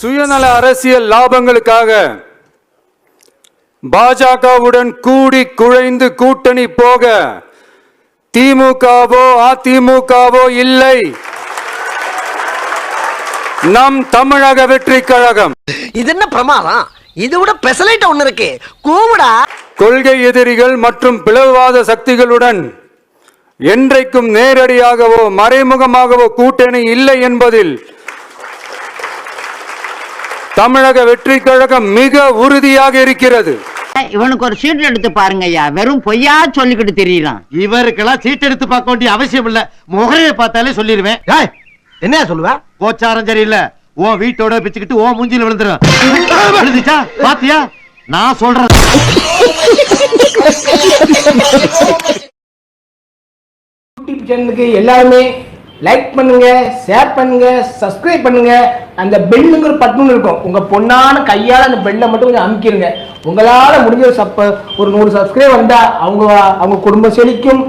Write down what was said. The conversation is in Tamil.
சுயநல அரசியல் லாபங்களுக்காக பாஜகவுடன் கூடி குழைந்து கூட்டணி போக திமுகவோ அதிமுகவோ இல்லை. நம் தமிழக வெற்றி கழகம். இது என்ன பிரமாதம்? இது விட பெசலைட் ஒண்ணு இருக்கு. கூவுடா. கொள்கை எதிரிகள் மற்றும் பிளவுவாத சக்திகளுடன் என்றைக்கும் நேரடியாகவோ மறைமுகமாகவோ கூட்டணி இல்லை என்பதில் தமிழக வெற்றி கழகம் மிக உறுதியாக இருக்கிறது. இவனுக்கு ஒரு சீட் எடுத்து பாருங்க ஐயா. வெறும் பொய்யா சொல்லிக்கிட்டு தெரியலாம் இவருக்கெல்லாம் சீட் எடுத்து பார்க்க வேண்டிய அவசியம் இல்ல. முகரைய பார்த்தாலே சொல்லிடுவேன் ஏய், என்னையா சொல்லுவ? கோச்சாரம் சரியில்லை. உன் வீட்டோட பிச்சுக்கிட்டு உன் மூஞ்சில விழுந்துரும் விழுந்துச்சா? பாத்தியா? நான் சொல்றேன். யூடியூப் சேனலுக்கு எல்லாருமே லைக் பண்ணுங்க ஷேர் பண்ணுங்க சப்ஸ்கிரைப் பண்ணுங்க. அந்த பெல்லுங்கிற பட்டுன்னு இருக்கும். உங்க பொண்ணான கையால அந்த பெல்லை மட்டும் கொஞ்சம் அமுக்கிடுங்க உங்களால முடிஞ்ச சப்ப ஒரு நூறு சப்ஸ்கிரைப் வந்தா அவங்க அவங்க குடும்பம் செழிக்கும்.